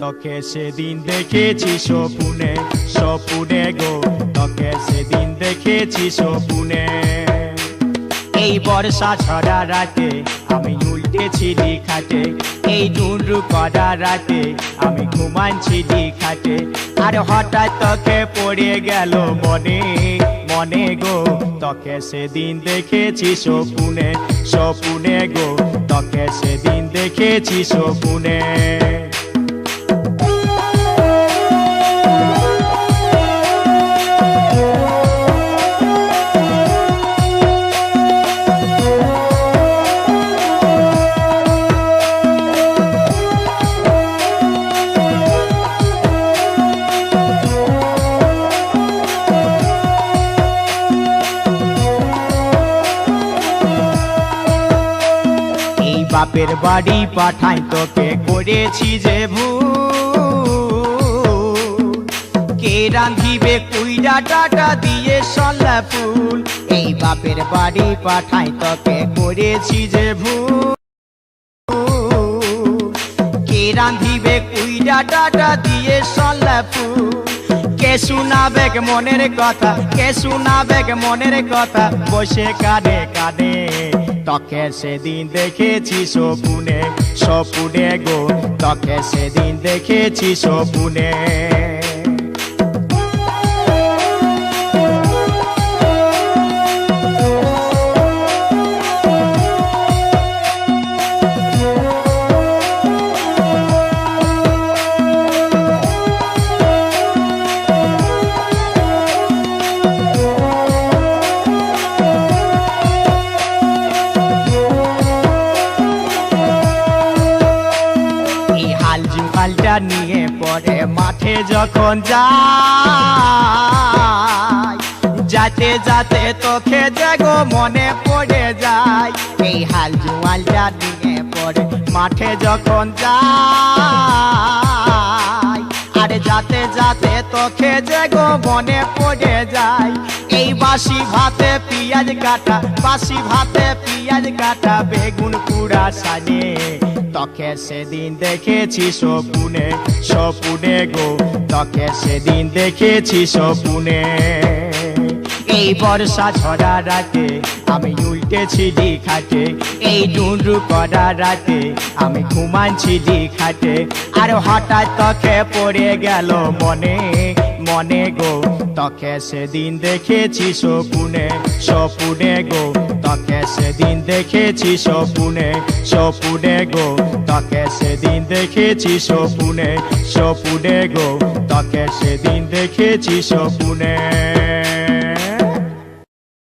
তোকে সেদিন দেখেছি স্বপুনে স্বপুনে গো, তোকে সেদিন দেখেছি স্বপুনে। এই বর্ষা ছড়া রাতে আমি উল্টেছিলি খাটে এই ডুন্ডু করা রাতে আমি ঘুমানছিলি খাটে আর হঠাৎ তোকে পড়ে গেল মনে মনে গো, তোকে সেদিন দেখেছি স্বপুনে স্বপুনে গো, তোকে সেদিন দেখেছি স্বপুনে। বাপের বাড়ি পাঠাই তোকে করেছি যে ভুল। কে রাঁধিবে কুইডা ডাটা দিয়ে সল্লা ফুল। এই বাপের বাড়ি পাঠাই তোকে করেছি যে ভুল। কে রাঁধিবে কুইডা ডাটা দিয়ে সল্লা ফুল। কে শোনাবে মনের কথা, কে শোনাবে মনের কথা, বসে কাঁদে কাঁদে। তোকে সেদিন দেখেছি সপুনে সপুনে গো তকে সেদিন দেখেছি সপুনে নিয়ে পরে মাঠে যখন যাতে যাতে তোকে দেখো মনে পড়ে যায়। এই হাল জুহালটা নিয়ে পরে মাঠে যখন যায় আরে যাতে যাতে তোকে দেখো মনে পড়ে যায়। এই বাসি ভাতে পিঁয়াজ কাটা, বাসি ভাতে পিঁয়াজ কাটা, বেগুন পুরা সাজে তোকে সেদিন দেখেছি সপুনে সপুনে গো, তোকে সেদিন দেখেছি সপুনে এই বর্ষা ছড়া রাতে আমি উল্টেছিলি খাটে এই ডুন্ডু করা রাতে আমি ঘুমানছিলি খাটে আর হঠাৎ তোকে পড়ে গেল মনে মনে গো, তকে সেদিন দেখেছি সপুনে সপুনে গো, তকে সেদিন দেখেছি সপুনে সপুনে গো, তকে সেদিন দেখেছি সপুনে সপুনে গো, তকে সেদিন দেখেছি সপুনে